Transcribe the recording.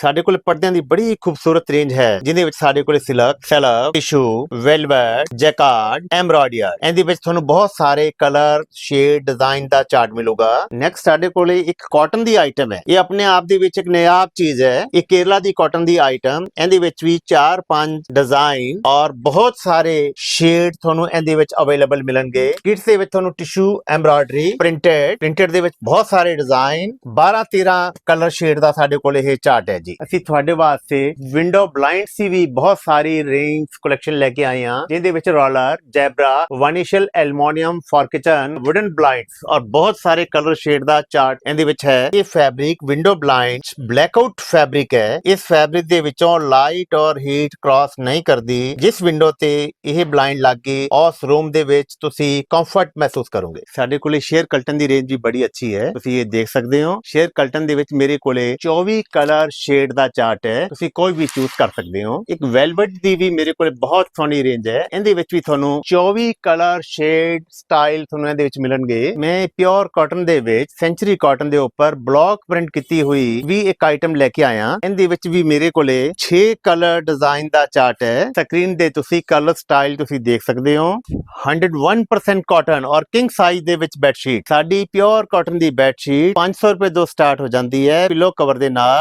ਸਾਡੇ ਕੋਲ ਪਰਦਿਆਂ ਦੀ ਬੜੀ ਖੂਬਸੂਰਤ ਰੇਂਜ ਹੈ, ਜਿਹਦੇ ਵਿੱਚ ਸਾਡੇ ਕੋਲ silk self tissue velvet jacquard embroidery ਇਹਦੇ ਵਿੱਚ ਤੁਹਾਨੂੰ ਬਹੁਤ ਸਾਰੇ ਕਲਰ ਸ਼ੇਡ ਡਿਜ਼ਾਈਨ ਦਾ ਚਾਰਟ ਮਿਲੂਗਾ। ਨੈਕਸਟ ਸਾਡੇ ਕੋਲੇ ਇੱਕ ਕਾਟਨ ਦੀ ਆਈਟਮ ਹੈ। ਇਹ ਆਪਣੇ ਆਪ ਦੇ ਵਿੱਚ ਇੱਕ ਨਿਆਬ ਚੀਜ਼ ਹੈ। ਇਹ ਕੇਰਲਾ ਦੀ ਕਾਟਨ ਦੀ ਆਈਟਮ ਇਹਦੇ ਵਿੱਚ ਵੀ 4-5 ਡਿਜ਼ਾਈਨ ਔਰ ਬਹੁਤ ਸਾਰੇ ਸ਼ੇਡ ਤੁਹਾਨੂੰ ਇਹਦੇ ਵਿੱਚ ਅਵੇਲੇਬਲ ਮਿਲਣਗੇ। ਕਿਟਸ ਦੇ ਵਿੱਚ ਤੁਹਾਨੂੰ ਟਿਸ਼ੂ ਐਮਬ੍ਰੋਇਡਰੀ ਪ੍ਰਿੰਟਡ ਪ੍ਰਿੰਟਡ ਦੇ ਵਿੱਚ ਬਹੁਤ ਸਾਰੇ ਡਿਜ਼ਾਈਨ 12-13 ਕਲਰ ਸ਼ੇਡ ਦਾ ਸਾਡੇ ਕੋਲ ਇਹ ਚਾਰਟ ਹੈ ਜੀ। ਅਸੀਂ ਤੁਹਾਡੇ ਵਾਸਤੇ ਵਿੰਡੋ ਬਲਾਈਂਡਸ ਦੀ ਵੀ ਬਹੁਤ ਸਾਰੀ ਰੇਂਜ ਕਲੈਕਸ਼ਨ ਲੈ ਕੇ ਆਏ ਹਾਂ, ਜਿਹਦੇ ਵਿੱਚ roller zebra ਵਾਨੀਸ਼ਲ aluminium for kitchen wooden blinds ਔਰ ਬਹੁਤ ਸਾਰੇ ਕਲਰ ਸ਼ੇਡ ਦਾ ਚਾਰਟ ਇਹਦੇ ਵਿੱਚ ਹੈ। ਇਹ fabric window blinds blackout fabric ਹੈ। ਇਸ ਫੈਬਰਿਕ ਦੇ ਵਿੱਚੋਂ ਲਾਈਟ ਔਰ ਹੀਟ ਕ੍ਰਾਸ ਨਹੀਂ ਕਰਦੀ। ਜਿਸ ਵਿੰਡੋ ਤੇ ਇਹ ਬਲਾਈਂਡ ਲੱਗ ਗਈ, ਉਸ ਰੂਮ ਦੇ ਵਿੱਚ ਤੁਸੀਂ ਕੰਫਰਟ ਮਹਿਸੂਸ ਕਰੋਗੇ। ਸਾਡੇ ਕੋਲੇ ਸ਼ੇਅਰ ਕਲਟਨ ਦੀ ਰੇਂਜ ਵੀ ਬੜੀ ਅੱਛੀ ਹੈ। ਤੁਸੀਂ ਇਹ ਦੇਖ ਸਕਦੇ ਹੋ। ਸ਼ੇਅਰ ਕਲਟਨ ਦੇ ਵਿੱਚ ਮੇਰੇ ਕੋਲੇ 24 ਕਲਰ ਸ਼ੇਡ ਸ਼ੇਡ ਦਾ ਚਾਰਟ ਹੈ, ਤੁਸੀਂ ਕੋਈ ਵੀ ਚੂਜ਼ ਕਰ ਸਕਦੇ ਹੋ। ਇੱਕ ਵੈਲਵਟ ਦੀ ਵੀ ਮੇਰੇ ਕੋਲ ਬਹੁਤ ਸੋਹਣੀ ਰੇਂਜ ਹੈ। ਇਹਦੇ ਵਿੱਚ ਵੀ ਤੁਹਾਨੂੰ 24 ਕਲਰ ਸ਼ੇਡ ਸਟਾਈਲ ਤੁਹਾਨੂੰ ਇਹਦੇ ਵਿੱਚ ਮਿਲਣਗੇ। ਮੈਂ ਪਿਓਰ ਕਾਟਨ ਦੇ ਵਿੱਚ ਸੈਂਚੁਰੀ ਕਾਟਨ ਦੇ ਉੱਪਰ ਬਲੌਕ ਪ੍ਰਿੰਟ ਕੀਤੀ ਹੋਈ ਵੀ ਇੱਕ ਆਈਟਮ ਲੈ ਕੇ ਆਇਆ। ਇਹਦੇ ਵਿੱਚ ਵੀ ਮੇਰੇ ਕੋਲੇ 6 ਕਲਰ ਡਿਜ਼ਾਈਨ ਦਾ ਚਾਰਟ ਹੈ। ਸਕਰੀਨ ਦੇ ਤੁਸੀਂ ਕਲਰ ਸਟਾਈਲ ਤੁਸੀਂ ਦੇਖ ਸਕਦੇ ਹੋ। 101% ਕਾਟਨ ਔਰ ਕਿੰਗ ਸਾਈਜ਼ ਦੇ ਵਿੱਚ ਬੈੱਡ ਸ਼ੀਟ ਸਾਡੀ ਪਿਓਰ ਕਾਟਨ ਦੀ ਬੈੱਡ ਸ਼ੀਟ 500 ਰੁਪਏ ਤੋਂ ਸਟਾਰਟ ਹੋ ਜਾਂਦੀ ਹੈ। ਪਿਲੋ ਕਵਰ ਦੇ ਨਾਲ